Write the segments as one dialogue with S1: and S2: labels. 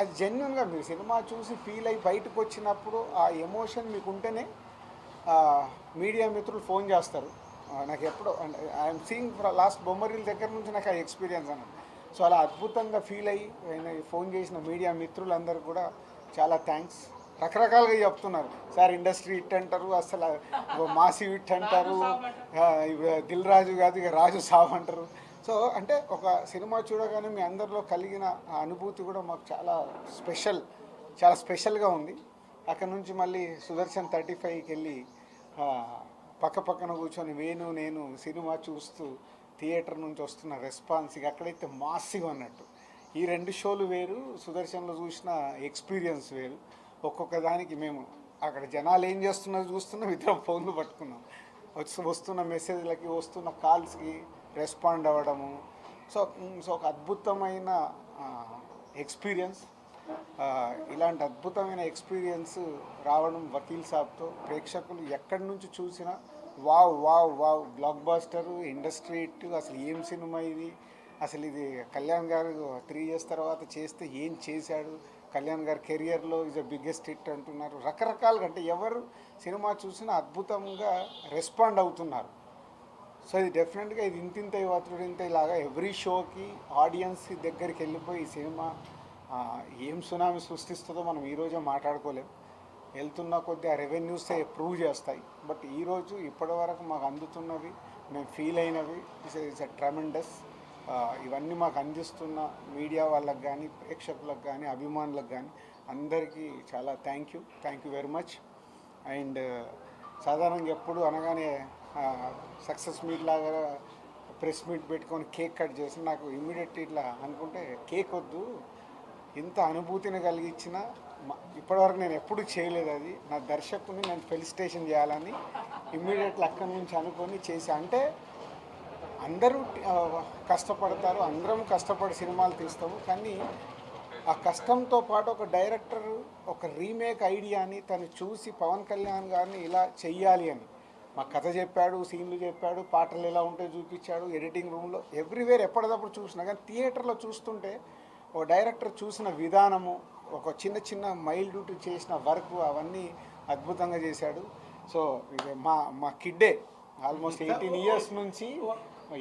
S1: అది జెన్యున్గా మీరు సినిమా చూసి ఫీల్ అయ్యి బయటకు వచ్చినప్పుడు ఆ ఎమోషన్ మీకు ఉంటేనే మీడియా మిత్రులు ఫోన్ చేస్తారు. నాకు ఎప్పుడో ఐఎమ్ సీయింగ్ లాస్ట్ బొమ్మరీల దగ్గర నుంచి నాకు ఆ ఎక్స్పీరియన్స్ అన్నది సో అలా అద్భుతంగా ఫీల్ అయ్యి ఆయన ఫోన్ చేసిన మీడియా మిత్రులందరూ కూడా చాలా థ్యాంక్స్ రకరకాలుగా చెప్తున్నారు. సార్ ఇండస్ట్రీ ఇట్ అంటారు అసలు మాసి ఇట్ అంటారు. దిల్ రాజు కాదు ఇక రాజు సాబ్ అంటారు. సో అంటే ఒక సినిమా చూడగానే మీ అందరిలో కలిగిన ఆ అనుభూతి కూడా మాకు చాలా స్పెషల్ చాలా స్పెషల్గా ఉంది. అక్కడ నుంచి మళ్ళీ సుదర్శన్ థర్టీ ఫైవ్కి వెళ్ళి పక్క పక్కన కూర్చొని వేణు నేను సినిమా చూస్తూ థియేటర్ నుంచి వస్తున్న రెస్పాన్స్ ఇక అక్కడైతే మాసిగా ఉన్నట్టు ఈ రెండు షోలు వేరు సుదర్శన్లో చూసిన ఎక్స్పీరియన్స్ వేరు. ఒక్కొక్క దానికి మేము అక్కడ జనాలు ఏం చేస్తున్నారో చూస్తున్నాం ఇద్దరం ఫోన్లు పట్టుకున్నాం. వస్తున్న మెసేజ్లకి వస్తున్న కాల్స్కి రెస్పాండ్ అవ్వడము. సో సో ఒక అద్భుతమైన ఎక్స్పీరియన్స్ ఇలాంటి అద్భుతమైన ఎక్స్పీరియన్స్ రావడం వకీల్ సాబ్తో. ప్రేక్షకులు ఎక్కడి నుంచి చూసినా wow wow wow blockbuster industry ఇట్టు అసలు ఏం సినిమా ఇది? అసలు ఇది కళ్యాణ్ గారు త్రీ ఇయర్స్ తర్వాత చేస్తే ఏం చేశాడు? కళ్యాణ్ గారి కెరియర్లో ఇస్ ద బిగ్గెస్ట్ హిట్ అంటున్నారు. రకరకాలుగా అంటే ఎవరు సినిమా చూసినా అద్భుతంగా రెస్పాండ్ అవుతున్నారు. సో ఇది డెఫినెట్గా ఇది ఇంతింత ఇవతుడు ఇంత ఇలాగా ఎవ్రీ షోకి ఆడియన్స్ దగ్గరికి వెళ్ళిపోయి ఈ సినిమా ఏం సునామీ సృష్టిస్తుందో మనం ఈరోజే మాట్లాడుకోలేం. వెళ్తున్న కొద్ది ఆ రెవెన్యూస్ ప్రూవ్ చేస్తాయి. బట్ ఈరోజు ఇప్పటివరకు మాకు అందుతున్నవి మేము ఫీల్ అయినవి ఇట్స్ ఇట్స్ అ ట్రమెండస్ ఇవన్నీ మాకు అందిస్తున్న మీడియా వాళ్ళకి కానీ ప్రేక్షకులకు కానీ అభిమానులకు కానీ అందరికీ చాలా thank you thank you very much and సాధారణంగా ఎప్పుడు అనగానే సక్సెస్ మీట్ లాగా ప్రెస్ మీట్ పెట్టుకొని కేక్ కట్ చేసి నాకు ఇమ్మీడియట్ ఇట్లా అనుకుంటే కేక్ వద్దు ఇంత అనుభూతిని కలిగించిన ఇప్పటివరకు నేను ఎప్పుడు చేయలేదు అది. నా దర్శకుని నేను ఫెలిసిటేషన్ చేయాలని ఇమ్మీడియట్లీ అక్కడి నుంచి అనుకొని చేసి. అంటే అందరూ కష్టపడతారు అందరం కష్టపడి సినిమాలు తీస్తాము కానీ ఆ కష్టంతో పాటు ఒక డైరెక్టర్ ఒక రీమేక్ ఐడియాని తను చూసి పవన్ కళ్యాణ్ గారిని ఇలా చెయ్యాలి అని. మా కథ చెప్పాడు సీన్లు చెప్పాడు పాటలు ఎలా ఉంటే చూపించాడు ఎడిటింగ్ రూమ్లో ఎవ్రీవేర్ ఎప్పటికప్పుడు చూసినా కానీ థియేటర్లో చూస్తుంటే ఒక డైరెక్టర్ చూసిన విధానము ఒక చిన్న చిన్న మైల్డ్ చేసిన వర్క్ అవన్నీ అద్భుతంగా చేశాడు. సో మా మా కిడ్డే ఆల్మోస్ట్ ఎయిటీన్ ఇయర్స్ నుంచి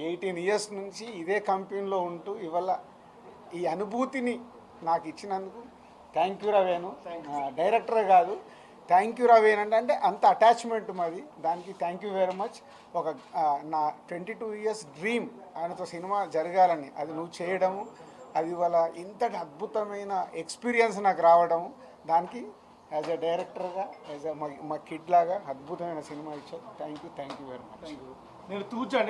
S1: ఎయిటీన్ ఇయర్స్ నుంచి ఇదే కంపెనీలో ఉంటూ ఇవాళ ఈ అనుభూతిని నాకు ఇచ్చినందుకు థ్యాంక్ యూ రవేను. డైరెక్టర్ కాదు థ్యాంక్ యూ రవేన్ అంటే అంటే అంత అటాచ్మెంట్ మాది. దానికి థ్యాంక్ యూ వెరీ మచ్. ఒక నా ట్వంటీ టూ ఇయర్స్ డ్రీమ్ ఆయనతో సినిమా జరగాలని. అది నువ్వు చేయడము అది వాళ్ళ ఇంతటి అద్భుతమైన ఎక్స్పీరియన్స్ నాకు రావడము దానికి యాజ్ అ డైరెక్టర్గా యాజ్ అ మా కిడ్ లాగా అద్భుతమైన సినిమా ఇచ్చావు thank you thank you very much.
S2: నేను తూచండి